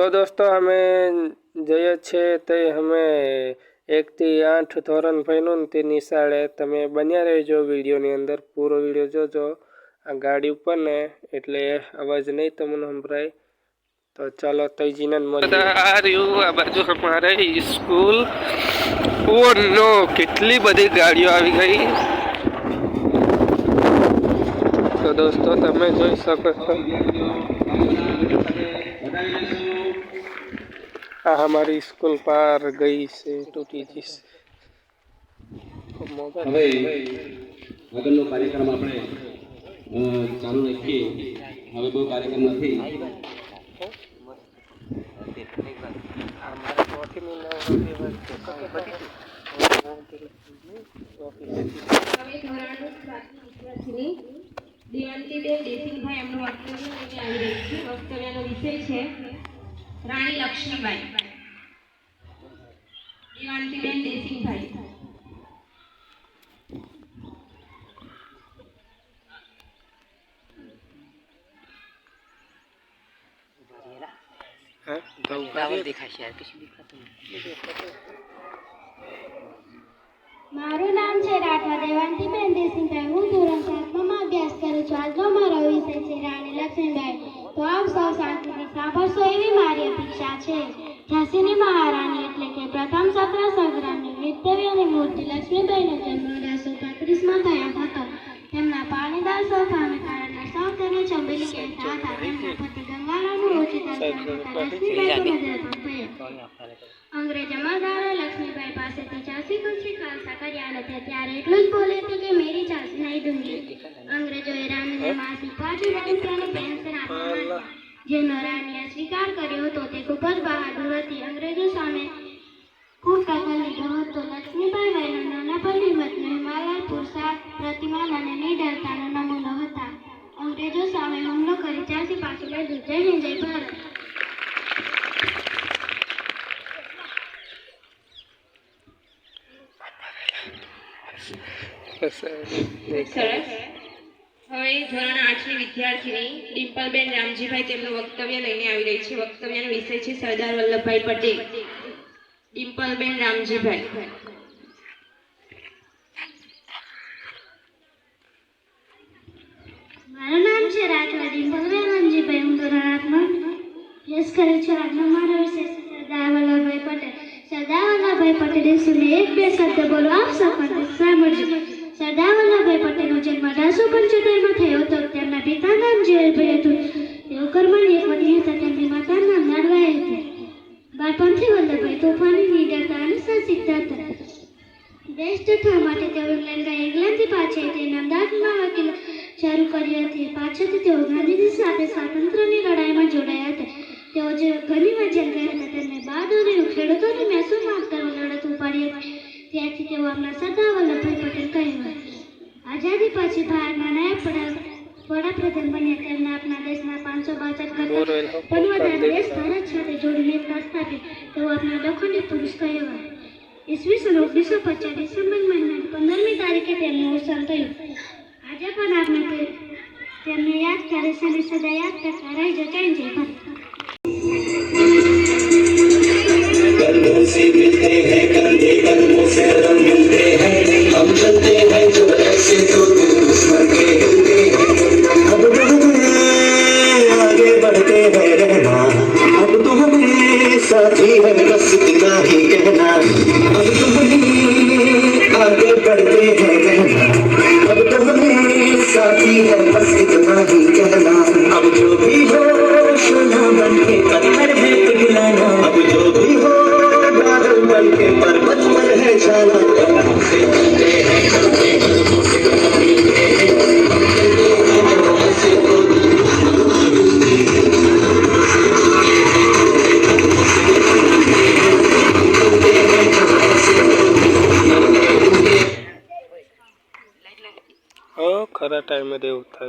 તો દોસ્તો, અમે જઈએ છીએ તે અમે એકથી આઠ ધોરણ ભણ્યું તે નિશાળે. તમે બન્યા રહેજો વિડીયોની અંદર, પૂરો વીડિયો જોજો. આ ગાડી ઉપર ને, એટલે અવાજ નહીં તમને સંભળાય. તો ચાલો, તૈજીને આ રહ્યું આ બાજુ અમારે સ્કૂલ. ઓ નો, કેટલી બધી ગાડીઓ આવી ગઈ. તો દોસ્તો, તમે જોઈ શકો છો. આ અમારી સ્કૂલ પાર ગઈ છે તૂટી જઈશ હવે આગળનો કાર્યક્રમ આપણે ચાલુ રાખીએ. હવે બહુ કાર્યક્રમ નથી. હવે ધોરણ વિદ્યાર્થીની દેવંતીબેન દેસિંગભાઈ એમનું વક્તવ્ય આવી રહી છે. વક્તવ્યનો વિષય છે રાણી લક્ષ્મીબાઈ દેવંતીબેન દેસિંગભાઈ હા તો મારું નામ છે રાઠવા દેવાંતીબેન દેસિંગભાઈ હું ધોરણ સાતમાં અભ્યાસ કરું છું. આજનો મારો વિષય છે રાણી લક્ષ્મીબાઈ. તો આપ સૌ શાંતિથી સાંભળશો એવી મારી અપેક્ષા છે. ઝાંસીની મહારાણી એટલે કે પ્રથમ સત્ર સંગ્રામની અને મૂર્તિ લક્ષ્મીબાઈનો જન્મ અઢારસો પાંત્રીસમાં થયો હતો. તેમના પાણીદાર સ્વભાવને કારણે સૌ તેને ચંબેલી કહેતા હતા. તેમના પતિ ગંગારામનું ઓચિતા લક્ષ્મીબાઈ નજર થયો અંગ્રેજ જમાદારે લક્ષ્મીબાઈ પાસેથી ઝાંસી કુંચી ખાલસા કર્યા અને તે ત્યારે એટલું જ બોલી હતી કે મેરી ઝાંસી નહીં દૂંગી. અંગ્રેજોએ રાણીને માસિક પાંચ હજાર રૂપિયાની પેન્શન આપવા જેનો રાણીએ સ્વીકાર કર્યો હતો તે ખૂબ જ બહાદુર હતી. અંગ્રેજો સામે ખૂબ ટકા લીધો હતો. લક્ષ્મીબાઈ નાના પર હિંમતનો હિમાલય પુરુષાર્થ પ્રતિમાન અને નિડરતાનો નમૂનો હતા. અંગ્રેજો સામે હુમલો કરી ઝાંસી પાછું લીધું જય હિન્દ જય ભારત સરસ. હવે ધોરણ આઠની વિદ્યાર્થીની ડિમ્પલબેન રામજીભાઈ તેમનું વક્તવ્ય લઈને આવી રહી છે. વક્તવ્યનો વિષય છે સરદાર વલ્લભભાઈ પટેલ. ડિમ્પલબેન રામજીભાઈ મારું નામ છે રાઠવા ડિમ્પલબેન રામજીભાઈ હું ધોરણ આઠમાં અભ્યાસ કરું છું આજનો મારો વિષય છે સરદાર વલ્લભભાઈ પટેલ સરદાર વલ્લભભાઈ પટેલે સુને એક બે શબ્દ બોલો આપ સૌ પણ સાંભળજો સરદાર વલ્લભભાઈ પટેલનો જન્મ અઢારસો પંચોતેરમાં થયો હતો તેમના પિતા નામ જીવલભાઈ હતું તેઓ કર્મણી એક પત્ની હતા તેમની માતાનું નામ લાડવાઈ હતી બાળપણથી વલ્લભભાઈ તોફાની નિડરતા અને સાહસિકતા હતા દેશ જથ્થા માટે તેઓ ઇંગ્લેન્ડના ઇંગ્લેન્ડથી પાછળ તેને અમદાવાદમાં વકીલ શરૂ કરી હતી. પાછળથી તેઓ ગાંધીજી સાથે સ્વાતંત્ર્યની લડાઈમાં જોડાયા હતા. તેઓ જે ઘણી વાર જેલ ગયા હતા. તેમને બહાદુરી ખેડૂતોની મહેસૂલ માફ કરવા લડત ઉપાડી હતી. ત્યારથી તેઓ આપણા સરદાર વલ્લભભાઈ પટેલ કહ્યું આઝાદી પછી ભારતના નાયબ વડાપ્રધાન બન્યા તેમને આપણા દેશના પાંચસો બાસઠ કરતા પણ વધારે દેશ ભારત સાથે જોડીને એકતા સ્થાપી તેઓ આપણા લોખંડી પુરુષ કહેવાય ઈસવીસન ઓગણીસો પચાસ ડિસેમ્બર મહિનાની પંદરમી તારીખે તેમનું અવસાન થયું આજે પણ આપણે તે- તેમને યાદ કરે છે અને સદા યાદ કરતા રહી જતા જય ભારત कदमों से मिलते हैं कंधे कदमों से कदम मिलते हैं हम चलते हैं जो ऐसे तो साथी है बस इतना ही कहना अब तो हमें आगे बढ़ते हैं रहना अब तो हमें साथी है बस इतना ही कहना अब जो भी हो सोना बन के पत्थर है पिघलाना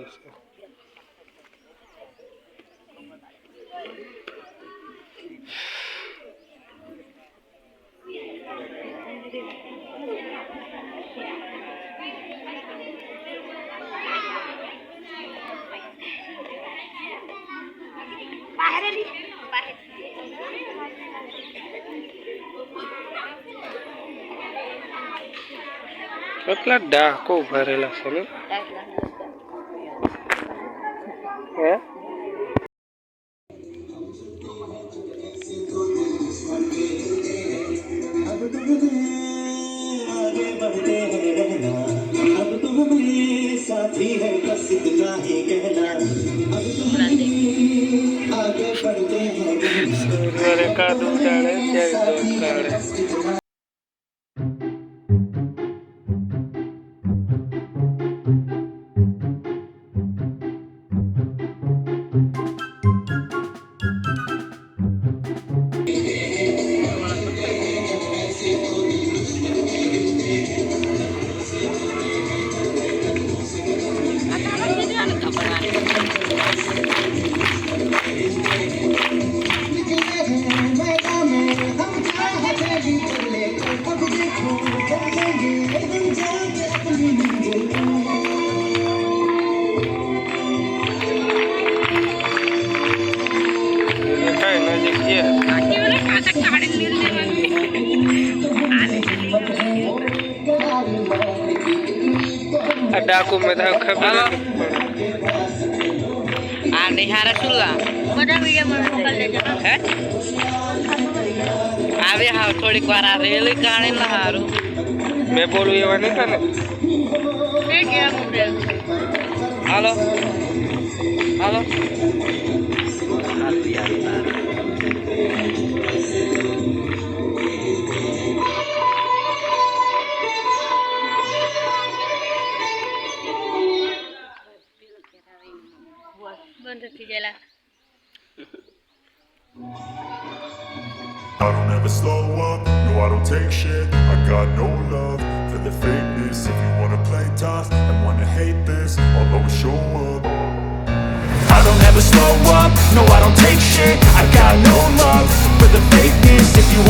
करायचं કેટલા ડાકો ભરેલા છે ને હે મેં તો ખબર. આ નિહારા સુલ્લા બધા વીડિયો મોકલ દેજો હે? આવે હાવ થોડીક વાર આ રેલી કાણી ના હારું. મેં બોલું એવા નહીં ને. એ કેવા મોકલ હાલો. હાલો.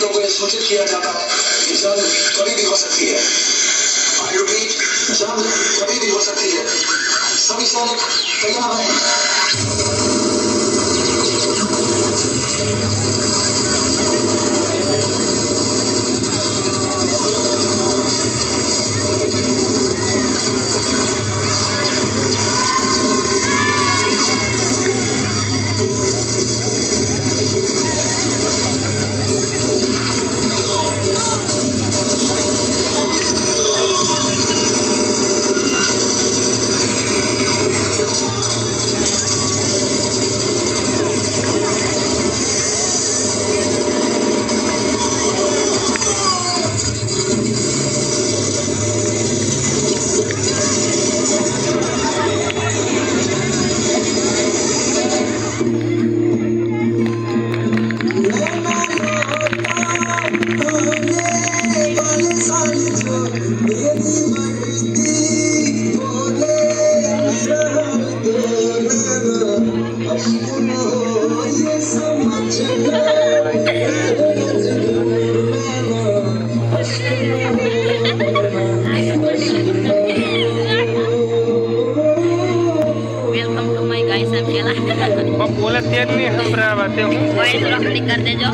सभी सैनिकों को यह सूचित किया जाता है कि जंग कभी भी हो सकती है I repeat, जंग कभी भी हो सकती है सभी सैनिक तैयार બોલે તે જ નહીં સંભળાવા તે હું કરી? દેજો.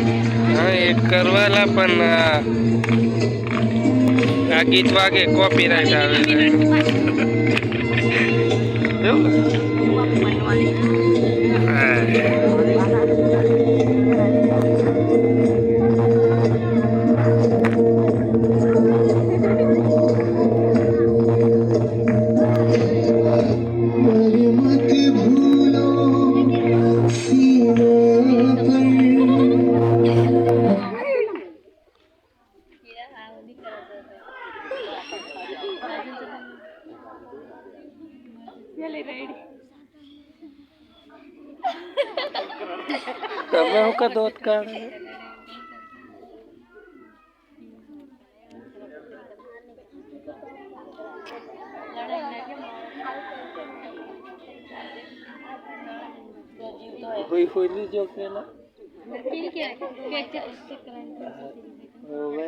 હા એ કરવાલા પણ આ ગીત વાગે કોપીરાઈટ આવે. એવું? તમે હું કા દોત કાઢે હુઈ હુઈ લીજો પેલા હવે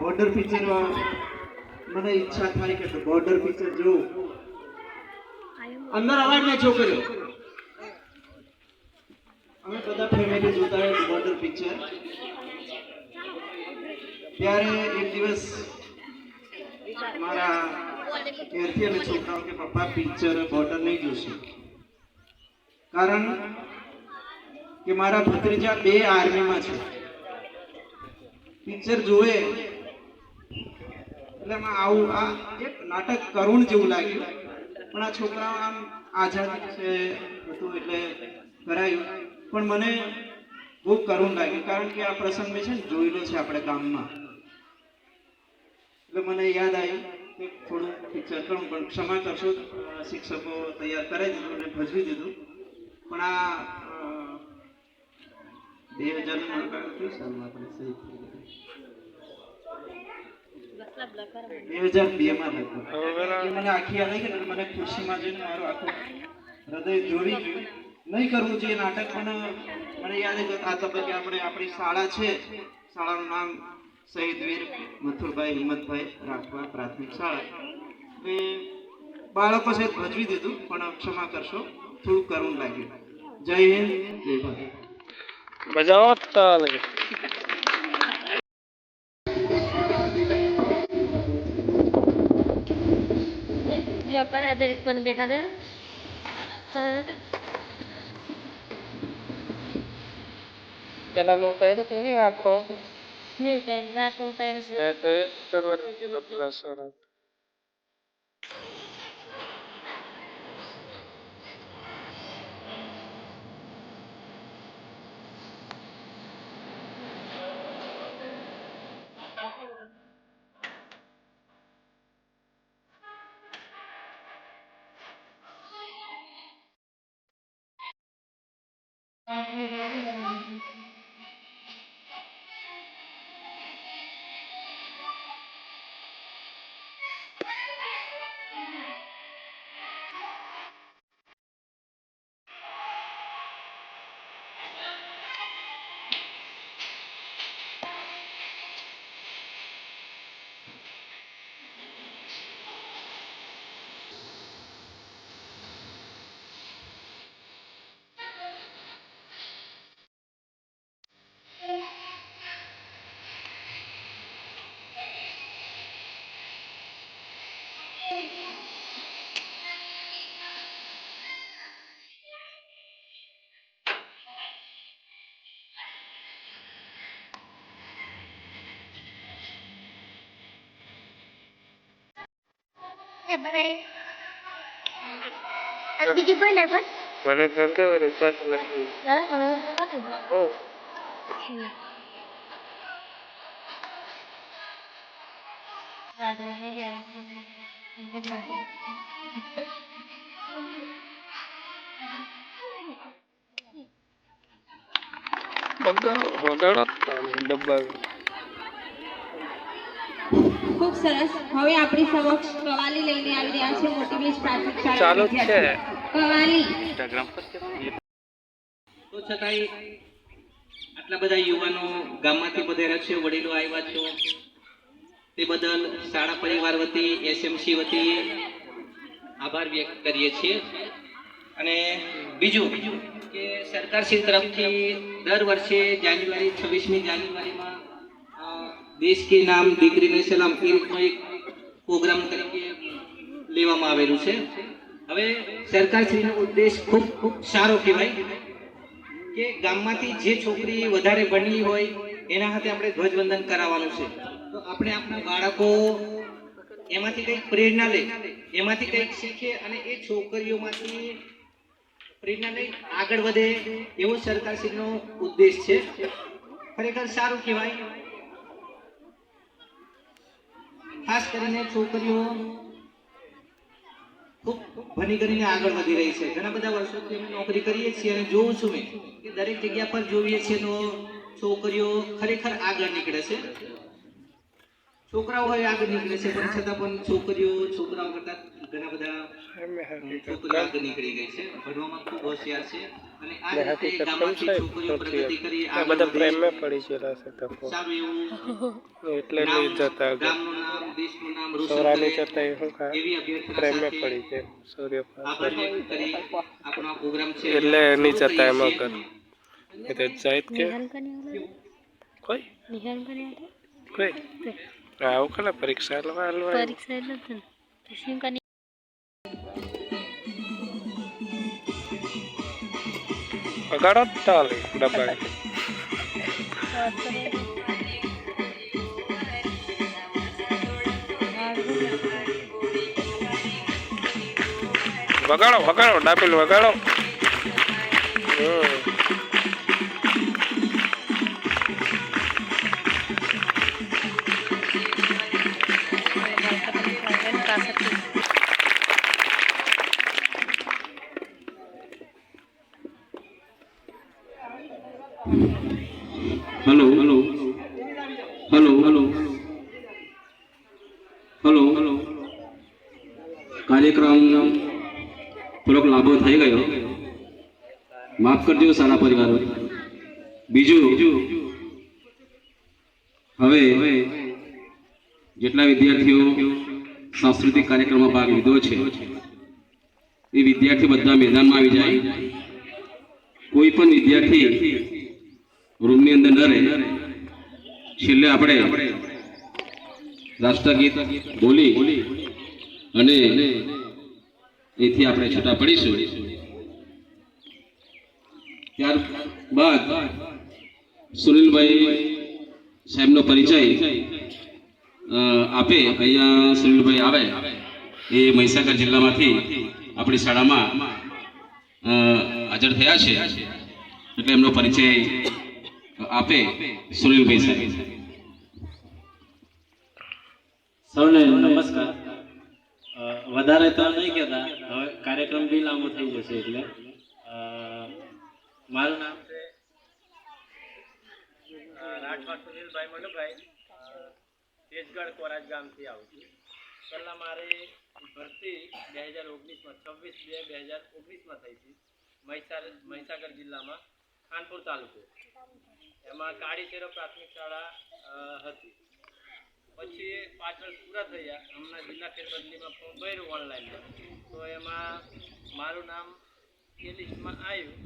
બોર્ડર પિક્ચર મને ઈચ્છા થાય કે બોર્ડર પિક્ચર જોઉં. અંદર અવાજ ના છોકરીઓ. અમે બધા ફેમિલી જોતા બોર્ડર પિક્ચર ત્યારે એક દિવસ મારા ઘેરથી અને છોકરાઓ કે પપ્પા પિક્ચર બોર્ડર નહીં જોશે. કારણ કે મારા ભત્રીજા બે આર્મીમાં છે. પિક્ચર જોવે એટલે એમાં આવું, આ એક નાટક કરુણ જેવું લાગ્યું. પણ આ છોકરાઓ આમ આઝાદ છે હતું એટલે કરાયું. પણ મને બહુ કરુણ લાગ્યું, કારણ કે આ પ્રસંગ મેં છે ને જોયેલો છે આપણે ગામમાં. એટલે મને યાદ આવ્યું કે થોડું પિક્ચર કરું, પણ ક્ષમા કરશો શિક્ષકો તૈયાર કરાવી દીધું અને ભજવી દીધું. પણ આ બે હજારનું આપણે સહી? બે હજાર બે માં મને આખી યાદ આવી ગઈ મને ખુશીમાં જોઈને મારું આખું હૃદય જોડી ગયું. નહીં કરવું જોઈએ નાટક પણ મને યાદ છે કે આ તબક્કે આપણે આપણી શાળા છે. શાળાનું નામ શહીદ વીર મથુરભાઈ હિંમતભાઈ રાખવા પ્રાથમિક શાળા. એ બાળકો સહિત ભજવી દીધું પણ ક્ષમા કરશો થોડું કરુણ લાગ્યું. જય હિન્દ જય ભારત. બજાવો તાલે ವ್ಯಾಪಾರ ಅದೇ ರೀತಿ ಬರಬೇಕಾದ್ರೆ dalam UPN ini aku ini aku pensiun itu terus berarti 12 orang. એ તો એ કરવા પ્લસ એ મને અને બીજી કોઈ ના પણ મને ગંગા રજવાત નથી ઓ બગાડો વગાડો ડબ્બા ખૂબ સરસ. હવે આપણી સમક્ષ કવાલી લઈને આવી રહ્યા છે મોટી બેઝ પ્રાથમિક શાળા ચાલુ છે. કવાલી. તો છતાંય આટલા બધા યુવાનો ગામમાંથી બધા છે વડીલો આવ્યા છો. તે બદલ શાળા પરિવાર વતી એસએમસી વતી આભાર વ્યક્ત કરીએ છીએ. અને બીજું કે સરકારશ્રી તરફથી દર વર્ષે જાન્યુઆરી છવ્વીસમી જાન્યુઆરીમાં દેશ કે નામ દીકરીને સલામ એ એક પ્રોગ્રામ તરીકે લેવામાં આવેલું છે. હવે સરકારશ્રીનો ઉદ્દેશ ખૂબ ખૂબ સારો કહેવાય કે ગામમાંથી જે છોકરી વધારે ભણેલી હોય, એના હાથે આપણે ધ્વજવંદન કરાવવાનું છે. તો આપણે આપણા બાળકો એમાંથી કંઈક પ્રેરણા લે, એમાંથી કંઈક શીખે અને એ છોકરીઓમાંથી પ્રેરણા લઈ આગળ વધે એવો સરકારશ્રીનો ઉદ્દેશ છે. ખરેખર સારું કહેવાય. ખાસ કરીને છોકરીઓ ખૂબ ભણી કરીને આગળ વધી રહી છે. ઘણા બધા વર્ષોથી અમે નોકરી કરીએ છીએ અને જોઉં છું મેં કે દરેક જગ્યા પર જોઈએ છીએ તો છોકરીઓ ખરેખર આગળ નીકળે છે. છોકરાઓ હોય આગળ નીકળે છે પણ છતાં પણ છોકરીઓ છોકરાઓ કરતા ઘણા બધા છોકરીઓ આગળ નીકળી ગઈ છે. ભણવામાં ખૂબ હોશિયાર છે. અને આ રીતે ગામમાંથી છોકરીઓ પ્રગતિ કરી આ બધા પ્રેમમાં પડી ગયેલા છે તકો સારું એવું એટલે નહીં જતા ગામનું નામ દેશનું નામ રોશન કરે જતા એ શું ખા એવી અભ્યર્થના પ્રેમમાં પડી છે સૂર્ય આભાર કરી. આપણો આ પ્રોગ્રામ છે એટલે નહીં જતા એમાં કર છીએ. એ તો જાય જ કે કોઈ? કોઈ? આવું ખરા પરીક્ષા હલવા પછી વગાડો જ તાલે ડબ્બા વગાડો વગાડો ડાબેલ વગાડો હમ hello hello hello hello hello hello કાર્યક્રમ થોડોક લાંબો થઈ ગયો. માફ કરજો સારા પરિવારો. બીજું, હવે જેટલા વિદ્યાર્થીઓ સાંસ્કૃતિક કાર્યક્રમમાં ભાગ લીધો છે, એ વિદ્યાર્થી બધા મેદાનમાં આવી જાય. કોઈ પણ વિદ્યાર્થી રૂમની અંદર ન રહે. છેલ્લે આપણે રાષ્ટ્રગીત બોલી અને એથી આપણે છૂટા પડીશું. ત્યારબાદ સુનિલભાઈ સાહેબનો પરિચય આપે. અહીંયા સુનિલભાઈ આવે. એ મહીસાગર જિલ્લામાંથી આપણી શાળામાં હાજર થયા છે. એટલે એમનો પરિચય આપે સુનિલભાઈ સાહેબ. સૌને નમસ્કાર. વધારે તો નહીં કહેતા, હવે કાર્યક્રમ બી લાંબો થઈ જશે એટલે. મારું નામ છે રાઠવા સુનિલભાઈ મનુભાઈ. તેજગઢ કોરાજ ગામથી આવું છું. પહેલાં મારી ભરતી બે હજાર ઓગણીસમાં, છવ્વીસ બે બે હજાર ઓગણીસમાં થઈ હતી. મહીસાગર મહીસાગર જિલ્લામાં, ખાનપુર તાલુકો. એમાં કાળીચેરો પ્રાથમિક શાળા હતી. પછી પાછળ પૂરા થયા હમણાં જિલ્લા ફેરબદલીમાં ફોર્મ ભર્યું ઓનલાઈનમાં તો એમાં મારું નામ એ લિસ્ટમાં આવ્યું.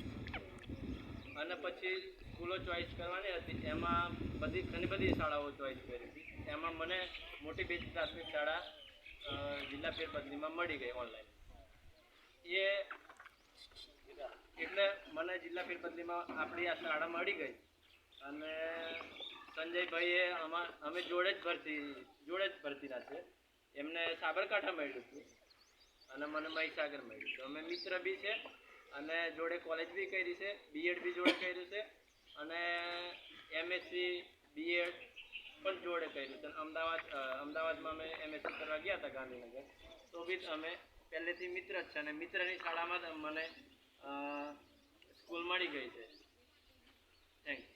અને પછી સ્કૂલો ચોઈસ કરવાની હતી. એમાં બધી ઘણી બધી શાળાઓ ચોઈસ કરી હતી. એમાં મને મોટી બે પ્રાથમિક શાળા જિલ્લા ફેરબદલીમાં મળી ગઈ ઓનલાઈન. એ એટલે મને જિલ્લા ફેરબદલીમાં આપણી આ શાળા મળી ગઈ. અને સંજયભાઈએ અમા, અમે જોડે જ ભરતી, જોડે જ ભરતીના છે એમને સાબરકાંઠા મળ્યું હતું. અને મને મહીસાગર મળ્યું તો અમે મિત્ર બી છે અને જોડે કોલેજ બી કરી છે બીએડ બી જોડે કર્યું છે અને એમએસસી બીએડ પણ જોડે કર્યું છે. અમદાવાદ અમદાવાદમાં અમે એમએસસી કરવા ગયા હતા ગાંધીનગર. તો બી અમે પહેલેથી મિત્ર જ છે અને મિત્રની શાળામાં જ મને સ્કૂલ મળી ગઈ છે. થેન્ક યુ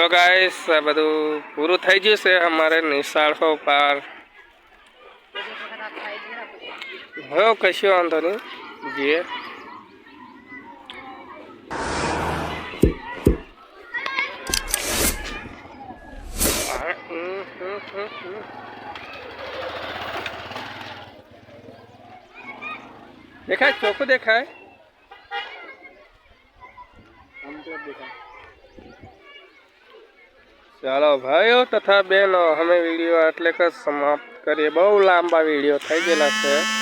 તો ગાઈસ આ બધું પૂરું થઈ ગયું છે અમારે નિશાળો પાર. હો, કશું વાંધો નહીં. જઈએ. દેખાય? ચોખ્ખું દેખાય. ચાલો ભાઈઓ તથા બહેનો, અમે વીડિયો એટલે કે સમાપ્ત કરીએ. બહુ લાંબા વીડિયો થઈ ગયેલા છે.